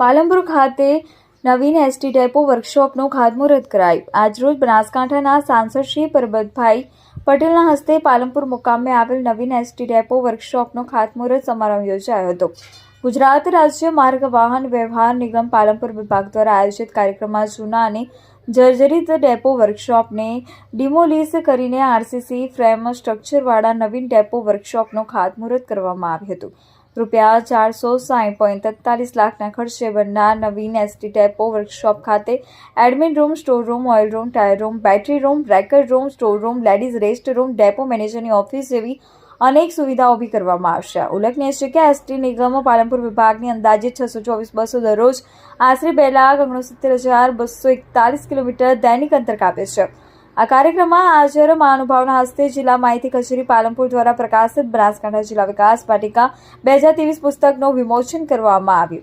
પાલનપુર ખાતે નવીન ST depot વર્કશોપનું ખાતમુહૂર્ત કરાયું. આજરોજ બનાસકાંઠાના સાંસદ શ્રી પરબતભાઈ પટેલના હસ્તે પાલનપુર મુકામે આવેલ નવીન એસટી ડેપો વર્કશોપનો ખાતમુહૂર્ત સમારંભ યોજાયો હતો. ગુજરાત રાજ્ય માર્ગ વાહન વ્યવહાર નિગમ પાલનપુર વિભાગ દ્વારા આયોજિત કાર્યક્રમમાં જૂના અને જર્જરિત ડેપો વર્કશોપને ડિમોલિસ કરીને આરસીસી ફ્રેમ સ્ટ્રક્ચરવાળા નવીન ડેપો વર્કશોપનું ખાતમુહૂર્ત કરવામાં આવ્યું હતું. રૂપિયા ચારસો સાઠ પોઈન્ટ તેતાલીસ લાખના ખર્ચે બનનાર નવીન એસટી ડેપો વર્કશોપ ખાતે admin room, store room, oil room, tyre room, battery room, wrecker room, store room, ladies rest room, depot મેનેજરની ઓફિસ જેવી અનેક સુવિધાઓ ઊભી કરવામાં આવશે. ઉલ્લેખનીય છે કે એસટી નિગમ પાલનપુર વિભાગની અંદાજે છસો ચોવીસ બસો દરરોજ આશરે બે લાખ ઓગણસિત્તેર હજાર બસો એકતાલીસ કિલોમીટર દૈનિક અંતર કાપે છે. આ કાર્યક્રમમાં હાજર મહાનુભાવના હસ્તે જિલ્લા માહિતી કચેરી પાલનપુર દ્વારા પ્રકાશિત બનાસકાંઠા જિલ્લા વિકાસ પાટિકા બે હજાર ત્રેવીસ પુસ્તકનું વિમોચન કરવામાં આવ્યું.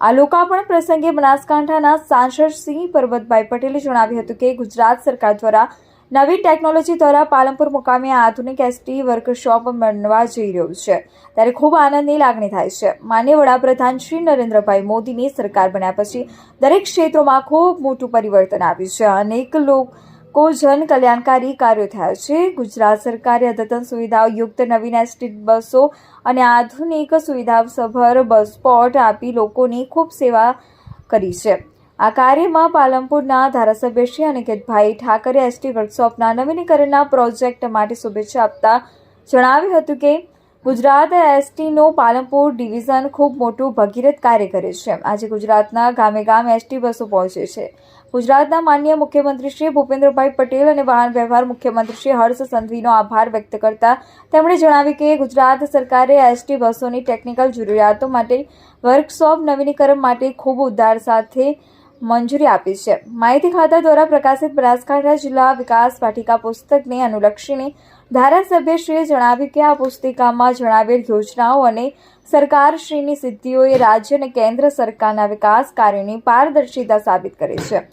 આ લોકાર્પણ પ્રસંગે બનાસકાંઠાના સાંસદ સિંહ પરબતભાઈ પટેલે જણાવ્યું હતું કે ગુજરાત સરકાર દ્વારા નવી ટેકનોલોજી દ્વારા પાલનપુર મુકામે આધુનિક એસટી વર્કશોપ બનવા જઈ રહ્યું છે. ત્યારે ખૂબ આનંદની લાગણી થાય છે. માન્ય વડાપ્રધાન શ્રી નરેન્દ્રભાઈ મોદીની સરકાર બન્યા પછી દરેક ક્ષેત્રોમાં ખૂબ મોટું પરિવર્તન આવ્યું છે. અનેક લોકો જન કલ્યાણકારી કાર્યો થયા છે. ગુજરાત સરકારે અદ્યતન સુવિધાઓ યુક્ત નવીન એસટી બસો અને આધુનિક સુવિધાસભર બસ સ્પોટ આપી લોકોની ખૂબ સેવા કરી છે. આ કાર્યમાં પાલનપુરના ધારાસભ્ય શ્રી અનિકેતભાઈ ઠાકરે એસટી વર્કશોપના નવીનીકરણના પ્રોજેક્ટ માટે શુભેચ્છા આપતા જણાવ્યું હતું કે ગુજરાત એસટીનું પાલનપુર ડિવિઝન ખૂબ મોટું ભગીરથ કાર્ય કરે છે. આજે ગુજરાતના ગામે ગામ એસટી બસો પહોંચે છે. ગુજરાતના માન્ય મુખ્યમંત્રી શ્રી ભૂપેન્દ્રભાઈ પટેલ અને વાહન વ્યવહાર મુખ્યમંત્રી શ્રી હર્ષ સંઘવીનો આભાર વ્યક્ત કરતા તેમણે જણાવ્યું કે ગુજરાત સરકારે એસટી બસોની ટેકનિકલ જરૂરિયાતો માટે વર્કશોપ નવીનીકરણ માટે ખૂબ ઉદાર સાથે મંજૂરી આપી છે. માહિતી ખાતા દ્વારા પ્રકાશિત બનાસકાંઠા જિલ્લા વિકાસ પાઠિકા પુસ્તકને અનુલક્ષીને ધારાસભ્યશ્રીએ જણાવ્યું કે આ પુસ્તિકામાં જણાવેલ યોજનાઓ અને સરકારશ્રીની સિદ્ધિઓએ રાજ્ય અને કેન્દ્ર સરકારના વિકાસ કાર્યોની પારદર્શિતા સાબિત કરી છે.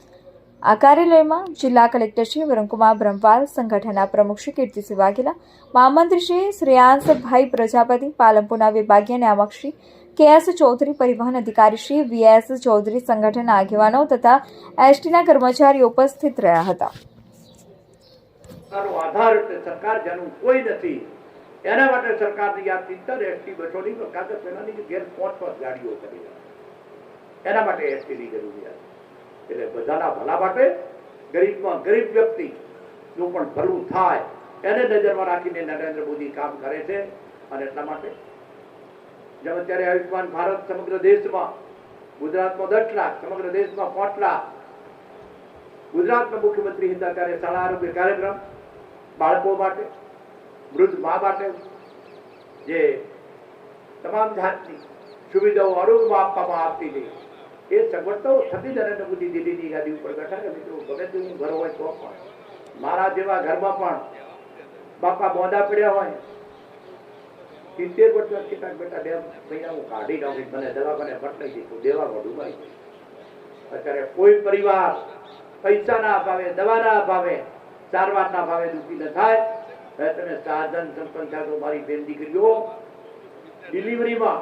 આ કાર્યાલયમાં જિલ્લા કલેક્ટર શ્રી વરુણકુમાર બ્રહ્મપાલ સંગઠનના પ્રમુખ શ્રી કીર્તિસિંહ વાઘેલા મહામંત્રી શ્રી શ્રેયાંશભાઈ પ્રજાપતિ, પાલનપુરના વિભાગીય નિયામક શ્રી કે એસ ચૌધરી પરિવહન અધિકારી શ્રી વીએસ ચૌધરી સંગઠનના આગેવાનો તથા એસટીના કર્મચારીઓ ઉપસ્થિત રહ્યા હતા. આધાર સરકાર જેનું કોઈ નથી. એના માટે સરકારની આ ચિંતન એસટી બસોની કાગળ પેલાની કે ઘેર પાંચ પાંચ ગાડીઓ કરી એના માટે એસટીની જરૂરિયાત એટલે બધાના ભલા માટે ગરીબમાં ગરીબ વ્યક્તિ નું પણ ભલું થાય. એને નજરમાં રાખીને નરેન્દ્ર મોદી કામ કરે છે. અને એટલા માટે જેમ અત્યારે આયુષ્માન ભારત સમગ્ર દેશમાં, ગુજરાતમાં દસ લાખ, સમગ્ર દેશમાં પાંચ લાખ. ગુજરાતના મુખ્યમંત્રી હતા ત્યારે શાળા આરોગ્ય કાર્યક્રમ, બાળકો માટે, વૃદ્ધ મા માટે, જે તમામ જાતની સુવિધાઓ આરોગ્યમાં આપવામાં આવતી હતી. એ સગવડતાઓ થતી નરેન્દ્ર મોદી દિલ્હીની ગાદી ઉપર બેઠા કે મિત્રો, ગમે તેવું ઘર હોય તો પણ, મારા જેવા ઘરમાં પણ બાપા બોંધા પડ્યા હોય સિત્તેર વર્ષ કેટલાક બેટા બે મહિના હું કાઢી નાખી, મને દવાખાને પટલાઈ દીધું દેવામાં ડૂબાઈ અત્યારે કોઈ પરિવાર પૈસાના અભાવે દવાના અભાવે સારવારના અભાવે દુઃખી ન થાય. તમે સાધન સંપન્ન થાય મારી બેન દીકરીઓ, ડિલિવરીમાં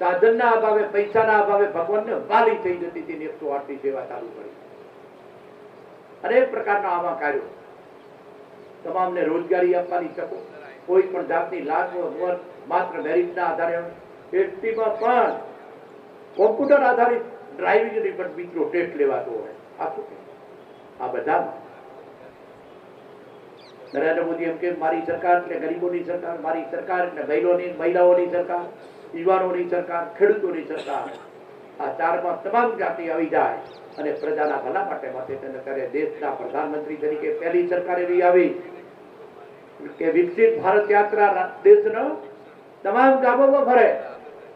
સાધનના અભાવે પૈસાના અભાવે ભગવાનને વાલી થઈ જતી હતી એકસો આઠની સેવા ચાલુ કરી. અનેક પ્રકારના આવા કાર્યો. તમામને રોજગારી આપવાની તકો, કોઈ પણ જાતની લાજ વગર માત્ર મેરિટના આધારે એસટીમાં પણ કોમ્પ્યુટર આધારિત ડ્રાઇવિંગની પણ મિત્રો ટેસ્ટ લેવાતો હોય. આ શું? આ બધા નરેન્દ્ર મોદી એમ કે, મારી સરકાર એટલે ગરીબોની સરકાર, મારી સરકાર એટલે મહિલોની, મહિલાઓની સરકાર, યુવાનોની સરકાર, ખેડૂતોની સરકાર. આ ચારમાં તમામ જાતિ આવી જાય અને પ્રજાના ભલા માટે માટે તેને કરે દેશના પ્રધાનમંત્રી તરીકે પહેલી સરકાર એવી આવી કે વિકસિત ભારત યાત્રા દેશનો તમામ ગામોમાં ફરે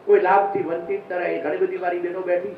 કોઈ લાભથી વંચિત રહે ઘણી બધી મારી બહેનો બેઠી.